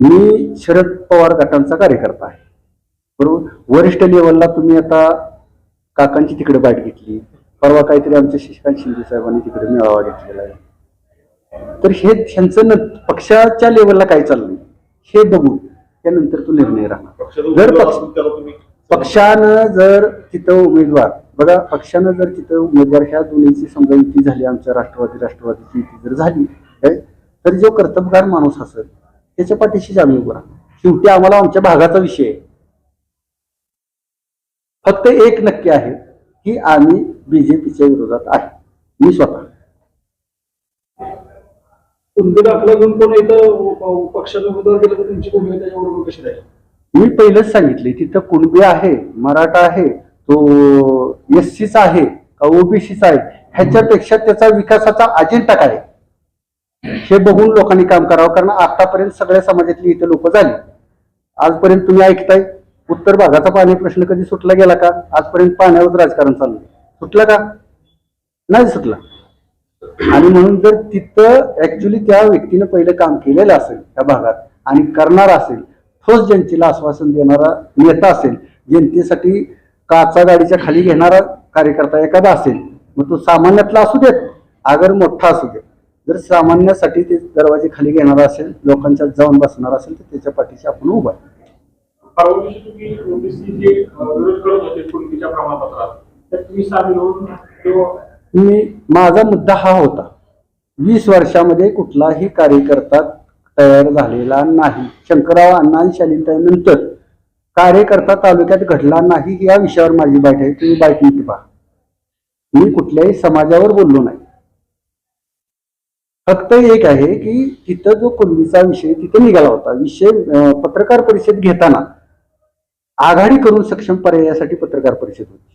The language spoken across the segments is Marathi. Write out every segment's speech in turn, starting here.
मी शरद पवार गटांचा कार्यकर्ता आहे. बरोबर? वरिष्ठ लेवलला तुम्ही आता काकांची तिकडे बाईट घेतली. परवा काहीतरी आमच्या शशिकांत शिंदे साहेबांनी तिकडे मेळावा घेतलेला आहे. तर हे ह्यांचं न पक्षाच्या लेवलला काय चाललंय? हे बघून त्यानंतर तो निर्णय राहणार. जर पक्ष पक्षानं जर तिथं उमेदवार बघा पक्षानं जर तिथं उमेदवार ह्या दोन्हीची समजा युती झाली आमच्या राष्ट्रवादी राष्ट्रवादीची युती जर झाली काय, तर जो कर्तबगार माणूस असेल त्याच्या पाठीशीच आम्ही उभं शेवटी आम्हाला आमच्या भागाचा विषय आहे. फक्त एक नक्की आहे की आम्ही बीजेपीच्या विरोधात आहे. मी स्वतः. मी पहिलंच सांगितले तिथं कुणबी आहे मराठा आहे तो एस सीचा आहे का ओबीसीचा आहे ह्याच्यापेक्षा त्याचा विकासाचा अजेंडा काय? आहे? हे बघून लोकांनी काम करावं कारण आतापर्यंत सगळ्या समाजातली इथं लोक झाली. आजपर्यंत तुम्ही ऐकताय उत्तर भागाचा पाणी प्रश्न कधी सुटला गेला का? आजपर्यंत पाण्यावर राजकारण चाललं सुटला का? नाही सुटला. आणि म्हणून जर तिथं ऍक्च्युली त्या व्यक्तीनं पहिलं काम केलेलं असेल त्या भागात आणि करणार असेल ठोस जनतेला आश्वासन देणारा नेता असेल जनतेसाठी काचा गाडीच्या खाली घेणारा कार्यकर्ता एखादा असेल मग तो सामान्यातला असू देत आगर मोठा असू देत. जर सामान्यासाठी ते दरवाजे खाली घेणारा असेल लोकांच्यात जाऊन बसणार असेल तर त्याच्या पाठीशी आपण उभा आहे. मी माझा मुद्दा हा होता वीस वर्षामध्ये कुठलाही कार्यकर्ता तयार झालेला नाही. शंकरराव अण्णा आणि शालिनताईनंतर कार्यकर्ता तालुक्यात घडला नाही या विषयावर माझी बाईट आहे तुम्ही बाईट नीट पहा. मी कुठल्याही समाजावर बोललो नाही. फक्त एक आहे की तिथं जो कुणबीचा विषय तिथे निघाला होता. विषय पत्रकार परिषद घेताना आघाडी करून सक्षम पर्यायासाठी पत्रकार परिषद होती.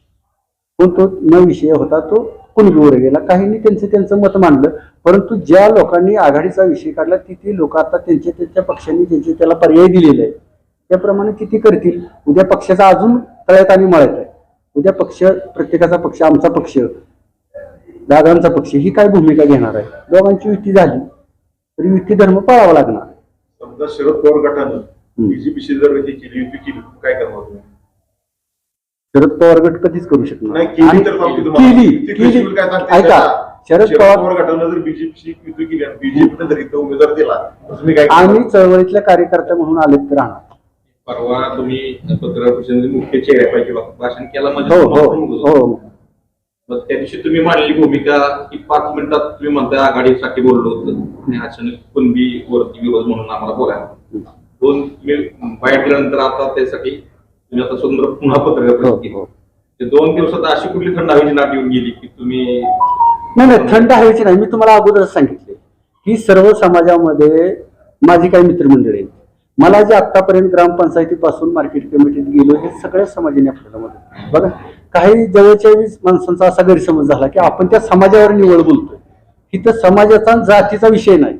पण तो न विषय होता तो कुणबीवर गेला. काहींनी त्यांचं त्यांचं मत मांडलं. परंतु ज्या लोकांनी आघाडीचा विषय काढला तिथे लोक आता त्यांच्या त्यांच्या पक्षांनी त्यांचे त्याला पर्याय दिलेले आहे त्याप्रमाणे किती करतील. उद्या पक्षाचा अजून तळ्यात आणि मळत आहे. उद्या पक्ष प्रत्येकाचा पक्ष आमचा पक्ष. दादांचा पक्ष ही काय भूमिका घेणार आहे दोघांची युती झाली तर युती धर्म पाळावा लागणार समजा शरद पवार गटानं बीजेपीशी जर हे केली युती केली काय करणार तुम्ही शरद पवार गट कधीच करू शकणार केली. केली ऐका. शरद पवार गटानं जर बीजेपीशी युती केली आणि बीजेपीने जर इथं उमेदवार दिला? आम्ही चळवळीतल्या कार्यकर्ते म्हणून आलेत तर राहणार परवा तुम्ही पत्रकार परिषदेमध्ये मुख्य चेहऱ्यापैकी भाषण केला हो म्हणजे हो होतं. हो मग त्या दिवशी तुम्ही मांडलेली भूमिका की पाच मिनिटात तुम्ही म्हणताय आघाडीसाठी बोललो होतं. आणि अचानक कुणबी वरती विरोध म्हणून आम्हाला बोलायला दोन तुम्ही बाहेर गेल्यानंतर आता त्यासाठी तुम्ही आता सुंदर पुन्हा पत्रकार हो. ते दोन दिवसात अशी कुठली थंड हवेची नाट येऊन गेली की तुम्ही नाही नाही थंड हवेची नाही. मी तुम्हाला अगोदरच सांगितले. की सर्व समाजामध्ये माझी काही मित्रमंडळी आहेत. मला जे आतापर्यंत ग्रामपंचायतीपासून मार्केट कमिटीत गेलो हे सगळ्या समाजाने आपल्याला मदत. बघा काही जवळच्या वीस माणसांचा असा गैरसमज झाला की आपण त्या समाजावर निवड बोलतोय. तिथं समाजाचा जातीचा विषय नाही.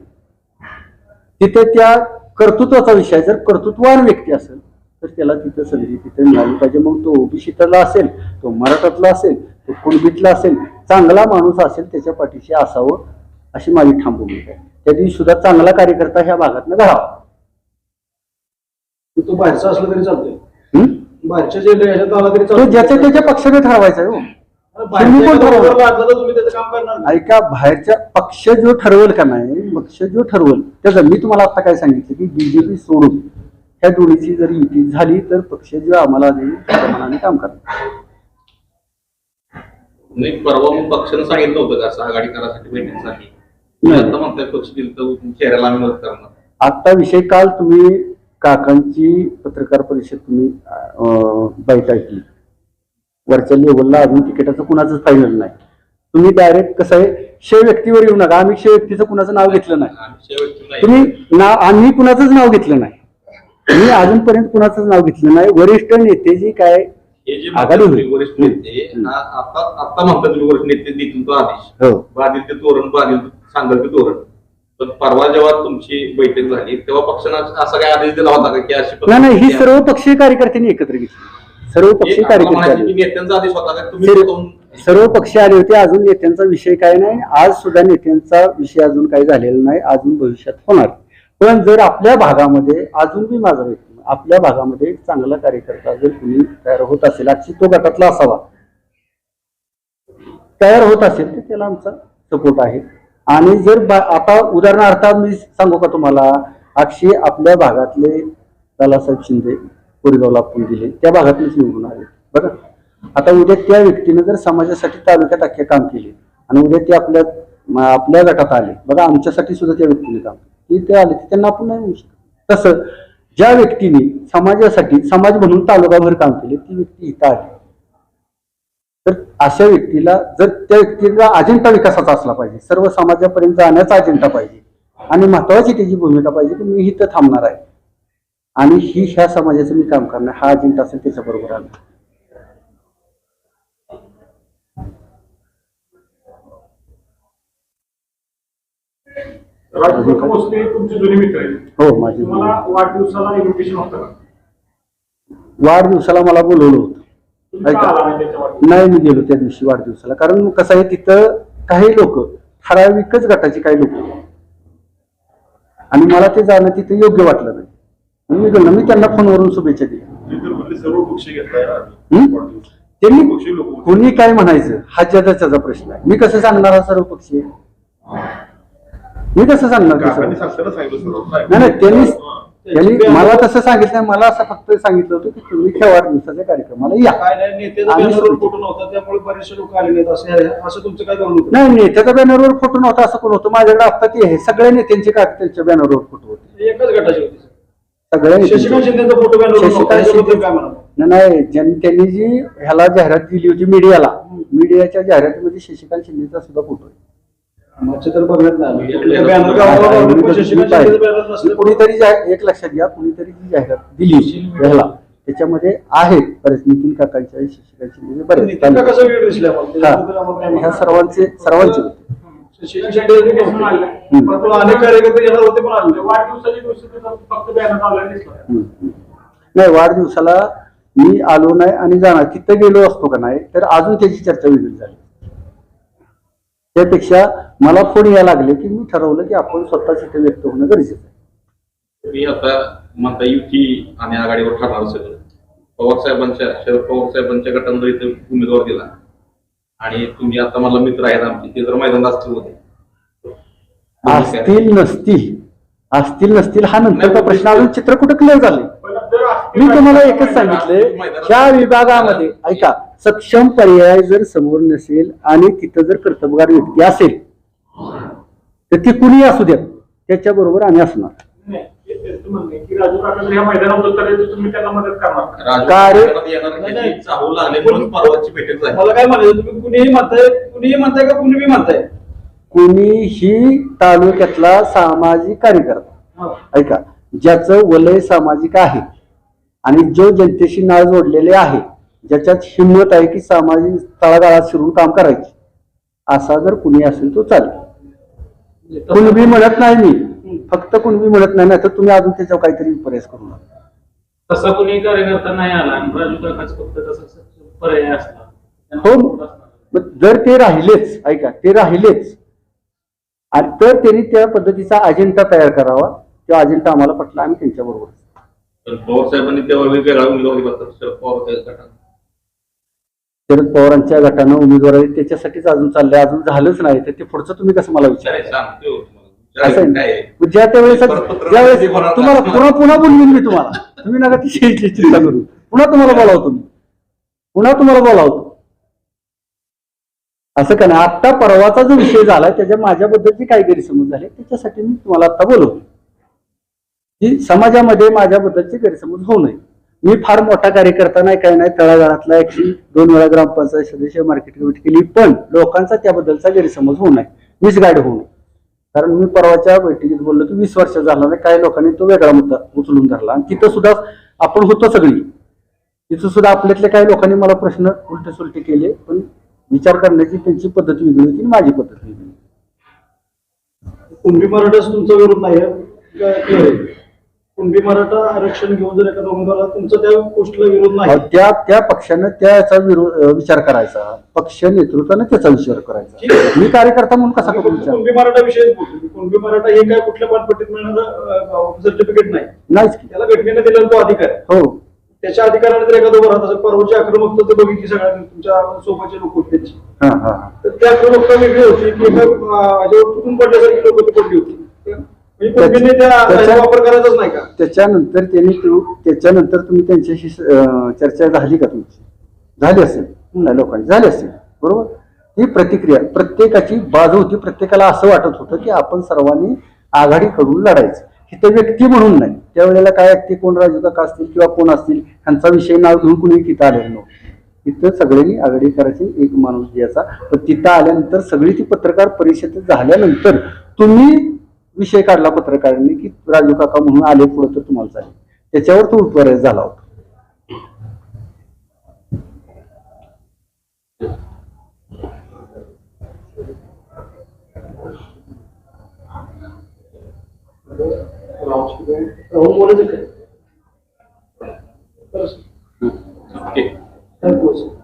तिथे त्या कर्तृत्वाचा विषय जर कर्तृत्ववान व्यक्ती असेल तर त्याला तिथं संधी तिथे मिळाली पाहिजे. मग तो ओबीसीतला असेल तो मराठातला असेल तो कुणबीतला असेल चांगला माणूस असेल त्याच्या पाठीशी असावं अशी माझी ठाम भूमिका आहे. त्या दिवशी सुद्धा चांगला कार्यकर्ता ह्या भागातनं घडावा तो बाहेरचा असला तरी चालतोय. बाहेरच्या जे ह्याच्यात आला तरी तो ज्याच्या त्याच्या पक्षाने ठरवायचा आहे हो. तुम्ही लागलं तर त्याचं काम करणार नाही. ऐका बाहेरच्या पक्ष जो ठरवल का नाही पक्ष जो ठरवल त्याचं मी तुम्हाला आता काय सांगितलं की बीजेपी सोडून ह्या दोन्हीची जर युती झाली तर पक्ष जो आम्हाला देईल त्या प्रमाणाने काम करणार. नाही परवा मग पक्षानं सांगितलं होतं का असं आघाडी करासाठी बैठकीसाठी तुम्ही आता म्हणताय पक्ष दिलं तर चेहऱ्याला आम्ही मदत करणार. आता विषय काल तुम्ही काकांची पत्रकार परिषद तुम्ही बाईट ऐकली वरच्या लेवलला अजून तिकिटाचं कुणाचं फायनल नाही. तुम्ही डायरेक्ट कसं आहे शे व्यक्तीवर येऊ नका. आम्ही शे व्यक्तीचं कुणाचं नाव घेतलं नाही. तुम्ही ना आम्ही कुणाचंच नाव घेतलं नाही. मी अजूनपर्यंत कुणाचंच नाव घेतलं नाही. वरिष्ठ नेते जी काय? हे जे आघाडी वरिष्ठ नेते आता आता म्हणतात वरिष्ठ नेते देतील तो आदेश. हो. बाधित ते तोरण बाधित सांगल ते तोरण. पण परवा जेव्हा तुमची बैठक झाली तेव्हा पक्षानं असा काय आदेश दिला होता का की अशी नाही नाही ही सर्व पक्षीय कार्यकर्त्यांनी एकत्र घेतली. सर्व हे पक्षीय आम्हाला म्हणायचं कार्यकर्ते की नेत्यांचा आदेश होता का? तुम्ही सिर- स्वतःहून सर्व पक्ष आले होते अजून नेत्यांचा विषय काय नाही. आज सुद्धा नेत्यांचा विषय अजून काही झालेला नाही अजून भविष्यात होणार. पण जर आपल्या भागामध्ये अजून बी माझा व्यक्ती आपल्या भागामध्ये एक चांगला कार्यकर्ता जर कुणी तयार होत असेल अक्षी तो गटातला असावा. तयार होत असेल तर त्याला आमचा सपोर्ट आहे. आणि जर आता उदाहरणार्थ मी सांगू का तुम्हाला अक्षय आपल्या भागातले दादासाहेब शिंदे कोरेगावला आपण दिले त्या भागातलेच निवडून आले बरं? आता उद्या त्या व्यक्तीने जर समाजासाठी तालुक्यात अख्खे काम केले आणि उद्या ते आपल्या आपल्या गटात आले बघा आमच्यासाठी सुद्धा त्या व्यक्तीने काम केले. ते आले ते त्यांना आपण नाही म्हणू शकत. तसं ज्या व्यक्तीने समाजासाठी समाज म्हणून तालुकाभर काम केले ती व्यक्ती इथं आली. अशा व्यक्तीला जर त्या व्यक्तीला अजेंडा विकासाचा असला पाहिजे सर्व समाजापर्यंत जाण्याचा अजेंडा पाहिजे आणि महत्वाची त्याची भूमिका पाहिजे की मी इथं थांबणार आहे. आणि ही ह्या समाजाचं मी काम करणार हा अजेंडा असेल त्याच्याबरोबर आला. हो माझी वाढदिवसाला मला बोलवलं होतं. नाही मी गेलो त्या दिवशी वाढदिवसाला. कारण कसं आहे तिथं काही लोक ठराविकच गटाची काही लोक. आणि मला ते जाणं तिथे योग्य वाटलं नाही. मी गेलो. मी त्यांना फोनवरून शुभेच्छा दिल्या. त्यांनी. कोणी काय म्हणायचं हा त्याचा प्रश्न आहे. मी कसं सांगणार हा सर्व पक्षी? मी कसं सांगणार नाही नाही त्यांनी. त्यांनी मला तसं सांगितलं मला असं फक्त सांगितलं होतं की तुम्ही त्या वाढदिवसाच्या कार्यक्रमाला या. काय नाही नेत्याचा आम्ही बॅनरवर फोटो नव्हता त्यामुळे बरेचसे लोक आले नाहीत असं तुमचं काय होतं? नाही नेत्याच्या बॅनरवर फोटो नव्हता असं कोण होतं? माझ्याकडे आता ते आहे सगळ्या नेत्यांचे का त्यांच्या बॅनरवर फोटो होते? एकच गटाचे होते सगळ्या शशिकांत नेत्यांचे. शिंदेचा फोटो बॅनरवर नव्हता. शशिकांत त्याच्याबद्दल शिंदे काय नाही, नाही ज्यांनी त्यांनी जी ह्याला जाहिरात दिली होती मीडियाला मीडियाच्या जाहिरातीमध्ये शशिकांत शिंदेचा सुद्धा फोटो आहे. आमच्या तर बघण्यात कुणीतरी एक लक्षात घ्या कुणीतरी जी जाहिरात दिली ह्याला त्याच्यामध्ये आहेत बरेच नितीन काकांच्या शशिकांत शिंदे बरेच. ह्या? सर्वांचे सर्वांचे अनेक कार्यकर्ते येणार होते पण म्हणजे. वाढदिवसाच्या दिवशी फक्त बॅनर लावला. नाही वाढदिवसाला मी आलो नाही आणि जाणार. तिथं गेलो असतो का नाही तर अजून त्याची चर्चा वेगळी झाली. त्यापेक्षा मला फोन यायला लागले की मी ठरवलं की आपण स्वतःच इथे व्यक्त होणं गरजेचं आहे. मी आता म्हणता युती आणि आघाडीवर ठरणार सगळं. पवार साहेबांच्या शरद पवार साहेबांच्या गटानं जर इथे उमेदवार दिला. आणि तुम्ही आता मला मित्र आहेत आमचे ते जर मैदानात असतील होते. असतील नसतील असतील नसतील हा नंतरचा प्रश्न. अजून चित्र कुठं क्लिअर झाले मी तुम्हाला एकच सांगितले त्या विभागामध्ये ऐका सक्षम पर्याय जर समोर नसेल आणि तिथं जर कर्तबगार व्यक्ती असेल तर ती कुणी असू द्या त्याच्या बरोबर आम्ही असणार. मला काय म्हणायचं तुम्ही कुणीही म्हणताय कुणीही म्हणताय का कुणी बी म्हणताय? कुणीही तालुक्यातला सामाजिक कार्यकर्ता हा. ऐका ज्याचं वलय सामाजिक आहे आणि जो जनतेशी नाळ जोडलेले आहे ज्याच्यात हिंमत आहे की सामाजिक तळागाळात शिरून काम करायचे असा जर कुणी असेल तो चालेल. कुणबी म्हणत नाही मी. फक्त कुणबी म्हणत नाही तर तुम्ही अजून त्याच्यावर काहीतरी विपर्यास करू नका. तसा कोणी कार्यकर्ता नाही आला आणि राजू काकाच फक्त तसा पर्याय असला. हो. मग जर ते राहिलेच ऐका ते राहिलेच आणि तर त्यांनी त्या पद्धतीचा अजेंडा तयार करावा. तो अजेंडा आम्हाला पटला आम्ही त्यांच्या बरोबर पण पवार साहेबांनी तेव्हा वेगवेगळा उमेदवार दिला होता शरद पवार शरद पवारांच्या गटानं उमेदवार त्याच्यासाठीच अजून चाललंय. अजून झालंच नाही. तर ते चित्र तुम्ही कसं मला विचारायचं हो तुम्हाला. असं आहे ना? मग ज्या त्यावेळेस ज्यावेळेस. पुन्हा पुन्हा बोलवीन मी तुम्हाला. तुम्ही नका ती चिंता चिंता करू. पुन्हा तुम्हाला बोलावतो मी पुन्हा तुम्हाला बोलावतो. असं का नाही? आत्ता परवाचा जो विषय झाला त्याच्या माझ्याबद्दलची काही गैरसमज झाले त्याच्यासाठी मी तुम्हाला आता बोलवतो. की समाजामध्ये माझ्याबद्दलचे गैरसमज होऊ नये. मी फार मोठा कार्यकर्ता नाही काय नाही. तळागाळातला एकशे दोन वेळा ग्रामपंचायत सदस्य मार्केट कमिटी केली पण लोकांचा त्याबद्दलचा गैरसमज होऊ नये. मिसगाईड होऊ नये. कारण मी परवाच्या बैठकीत बोललो की वीस वर्ष झाला नाही काही लोकांनी तो वेगळा मुद्दा उचलून धरला. आणि तिथं सुद्धा आपण होतो सगळी. तिथं सुद्धा आपल्यातल्या काही लोकांनी मला प्रश्न उलटे सुलटे केले पण विचार करण्याची त्यांची पद्धत वेगळी होती माझी पद्धत वेगळी कुंभी कुणबी मराठाच तुमचा विरोध नाही कुणबी मराठा आरक्षण घेऊन जर एखादा उमेदवार तुमचा त्या गोष्टीला विरोध नाही. त्या त्या पक्षानं त्याचा विरोध विचार करायचा. पक्ष नेतृत्वानं त्याचा विचार करायचा. मी कार्यकर्ता म्हणून कसा आम्ही करू फक्त विचार? कुणबी मराठा बोलतो कुणबी मराठा हे काय कुठल्या पानपट्टीत मिळणारं सर्टिफिकेट नाही. नाहीच त्याला घटनेने दिलेला तो अधिकार हो. त्याच्या अधिकाराने जर एखादं राहत असेल. परवाची आक्रमकता ते बघितली सगळ्या तुमच्या सोबतचे लोक होते त्यांची. तर त्या आक्रमकता वेगळी होती. की एका पडल्यासारखी लोक ती पडली होती. त्याच्यानंतर त्यांनी तो- त्याच्यानंतर तुम्ही त्यांच्याशी चर्चा झाली का तुमची? झाली असेल. लोकांची. झाली असेल. बरोबर? ही प्रतिक्रिया प्रत्येकाची बाजू होती. प्रत्येकाला असं वाटत होतं की आपण सर्वांनी आघाडी करून लढायचं. इथं व्यक्ती म्हणून नाही. त्यावेळेला काय व्यक्ती कोण राजू काका असतील किंवा कोण असतील ह्यांचा विषय नाव घेऊन कुणी तिथं आलेलं नव्हतं. तिथं सगळ्यांनी आघाडी करायची एक माणूस याचा पण तिथं आल्यानंतर सगळी ती पत्रकार परिषद झाल्यानंतर तुम्ही विषय काढला पत्रकारांनी की राजू काका म्हणून आले पुढे तर तुम्हाला चालेल. त्याच्यावर तो उत्तर झाला होता. थँक्यू